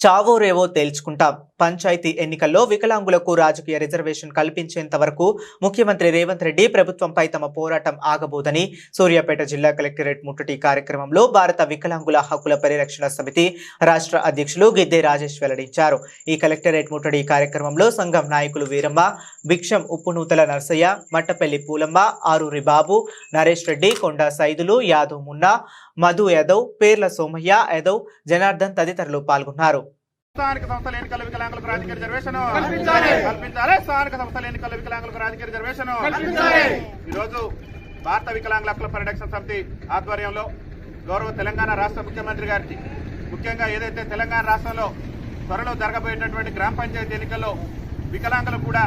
చావో రేవో తేల్చుకుంటాం పంచాయతీ ఎన్నికల్లో వికలాంగులకు రాజకీయ రిజర్వేషన్ కల్పించేంత వరకు ముఖ్యమంత్రి రేవంత్ రెడ్డి ప్రభుత్వంపై తమ పోరాటం ఆగబోదని సూర్యాపేట జిల్లా కలెక్టరేట్ ముట్టడి కార్యక్రమంలో భారత వికలాంగుల హక్కుల పరిరక్షణ సమితి రాష్ట్ర అధ్యక్షులు గిద్దే రాజేష్ వెల్లడించారు. ఈ కలెక్టరేట్ ముట్టడి కార్యక్రమంలో సంఘం నాయకులు వీరమ్మ భిక్షం ఉప్పునూతల నర్సయ్య మట్టపల్లి పూలమ్మ ఆరూరి బాబు నరేష్ రెడ్డి కొండా సైదులు యాదవ్ మున్నా మధు యాదవ్ పేర్ల సోమయ్య యాదవ్ జనార్దన్ తదితరులు పాల్గొన్నారు. స్థానిక సంస్థల ఎన్నికల వికలాంగులకు రాజకీయ రిజర్వేషన్. కల్పించాలి. స్థానిక సంస్థల ఎన్నికల వికలాంగులకు రాజకీయ రిజర్వేషన్. ఈ రోజు భారత వికలాంగుల హక్కుల పరిరక్షణ సమితి ఆధ్వర్యంలో గౌరవ తెలంగాణ రాష్ట్ర ముఖ్యమంత్రి గారికి ముఖ్యంగా ఏదైతే తెలంగాణ రాష్ట్రంలో త్వరలో జరగబోయేటటువంటి గ్రామ పంచాయతీ ఎన్నికల్లో వికలాంగులకు కూడా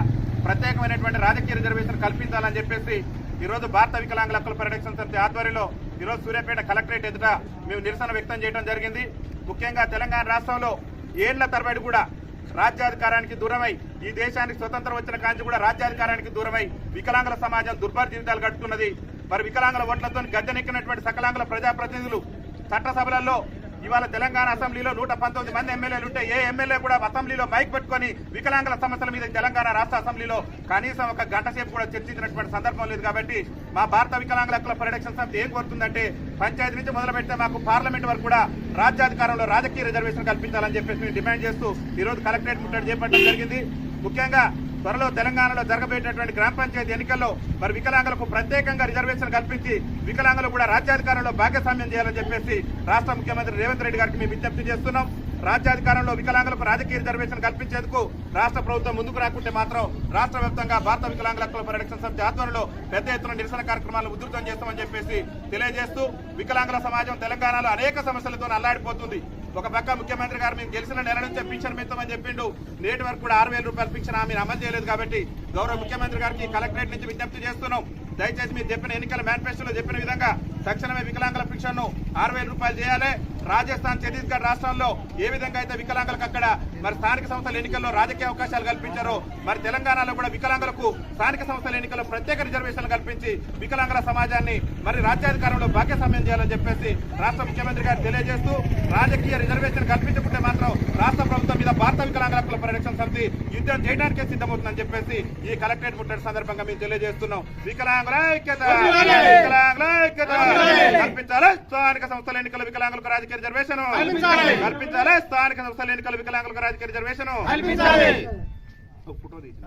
ప్రత్యేకమైనటువంటి రాజకీయ రిజర్వేషన్ కల్పించాలని చెప్పేసి ఈ రోజు భారత వికలాంగుల హక్కుల పరిరక్షణ సమితి ఆధ్వర్యంలో ఈ రోజు సూర్యాపేట కలెక్టరేట్ ఎదుట మేము నిరసన వ్యక్తం చేయడం జరిగింది. ముఖ్యంగా తెలంగాణ రాష్ట్రంలో ఏళ్ళ తరబడి కూడా రాజ్యాధికారానికి దూరమై ఈ దేశానికి స్వతంత్రం వచ్చిన కాంచి కూడా రాజ్యాధికారానికి దూరమై వికలాంగుల సమాజం దుర్భర జీవితాలు గడుపుతున్నది. మరి వికలాంగుల ఓట్లతో గద్దెనెక్కినటువంటి సకలాంగుల ప్రజాప్రతినిధులు చట్టసభలలో ఇవాళ తెలంగాణ అసెంబ్లీలో నూట పంతొమ్మిది మంది ఎమ్మెల్యేలు ఉంటే ఏ ఎమ్మెల్యే కూడా అసెంబ్లీలో మైక్ పెట్టుకొని వికలాంగుల సమస్యల మీద తెలంగాణ రాష్ట్ర అసెంబ్లీలో కనీసం ఒక గంట సేపు కూడా చర్చించినటువంటి సందర్భం లేదు కాబట్టి మా భారత వికలాంగుల హక్కుల పరిరక్షణ సమితి ఏం కోరుతుందంటే పంచాయతీ నుంచి మొదలు పెడితే మాకు పార్లమెంట్ వరకు కూడా రాజ్యాధికారంలో రాజకీయ రిజర్వేషన్ కల్పించాలని చెప్పేసి మేము డిమాండ్ చేస్తూ ఈరోజు కలెక్టరేట్ ముట్టడి చేపట్టడం జరిగింది. ముఖ్యంగా త్వరలో తెలంగాణలో జరగబోయేటటువంటి గ్రామ పంచాయతీ ఎన్నికల్లో మరి వికలాంగులకు ప్రత్యేకంగా రిజర్వేషన్ కల్పించి వికలాంగులు కూడా రాజ్యాధికారంలో భాగస్వామ్యం చేయాలని చెప్పేసి రాష్ట్ర ముఖ్యమంత్రి రేవంత్ రెడ్డి గారికి మేము విజ్ఞప్తి చేస్తున్నాం. రాజ్యాధికారంలో వికలాంగులకు రాజకీయ రిజర్వేషన్ కల్పించేందుకు రాష్ట్ర ప్రభుత్వం ముందుకు రాకుంటే మాత్రం రాష్ట్ర వ్యాప్తంగా భారత వికలాంగుల హక్కుల పరిరక్షణ సమితి ఆధ్వర్యంలో పెద్ద ఎత్తున నిరసన కార్యక్రమాలను ఉధృతం చేస్తామని చెప్పేసి తెలియజేస్తూ వికలాంగుల సమాజం తెలంగాణలో అనేక సమస్యలతో అల్లాడిపోతుంది. ఒక పక్క ముఖ్యమంత్రి గారు మేము గెలిచిన నెల నుంచే పింఛన్ పెంచమని చెప్పిండు. నేటి వరకు కూడా ఆరు రూపాయల పింఛన్ మీరు అమలు చేయలేదు కాబట్టి గౌరవ ముఖ్యమంత్రి గారికి కలెక్టరేట్ నుంచి విజ్ఞప్తి చేస్తున్నాం. దయచేసి మీరు చెప్పిన ఎన్నికల మేనిఫెస్టోలో చెప్పిన విధంగా తక్షణమే వికలాంగుల పింఛన్ను ఆరు వేల రూపాయలు చేయాలి. రాజస్థాన్ ఛత్తీస్గఢ్ రాష్ట్రాల్లో ఏ విధంగా అయితే వికలాంగులకు అక్కడ మరి స్థానిక సంస్థల ఎన్నికల్లో రాజకీయ అవకాశాలు కల్పించారో మరి తెలంగాణలో కూడా వికలాంగులకు స్థానిక సంస్థల ఎన్నికల్లో ప్రత్యేక రిజర్వేషన్లు కల్పించి వికలాంగుల సమాజాన్ని మరి రాజ్యాధికారంలో భాగ్యస్వామ్యం చేయాలని చెప్పేసి రాష్ట్ర ముఖ్యమంత్రి గారు తెలియజేస్తూ రాజకీయ రిజర్వేషన్ కల్పించకుంటే రాష్ట్ర ప్రభుత్వం మీద భారత వికలాంగుల హక్కుల పరిరక్షణ సమితి యుద్ధం చేయడానికే సిద్ధమవుతుందని చెప్పేసి ఈ కలెక్టరేట్ ముట్టడి సందర్భంగా మేము తెలియజేస్తున్నాం. వికలాంగుల ఐక్యత! వికలాంగుల ఐక్యత! కల్పించాలి స్థానిక సంస్థల ఎన్నికల వికలాంగులకు రాజకీయ రిజర్వేషన్! కల్పించాలి! స్థానిక సంస్థల ఎన్నికల వికలాంగులకు రాజకీయ రిజర్వేషన్! ఫోటో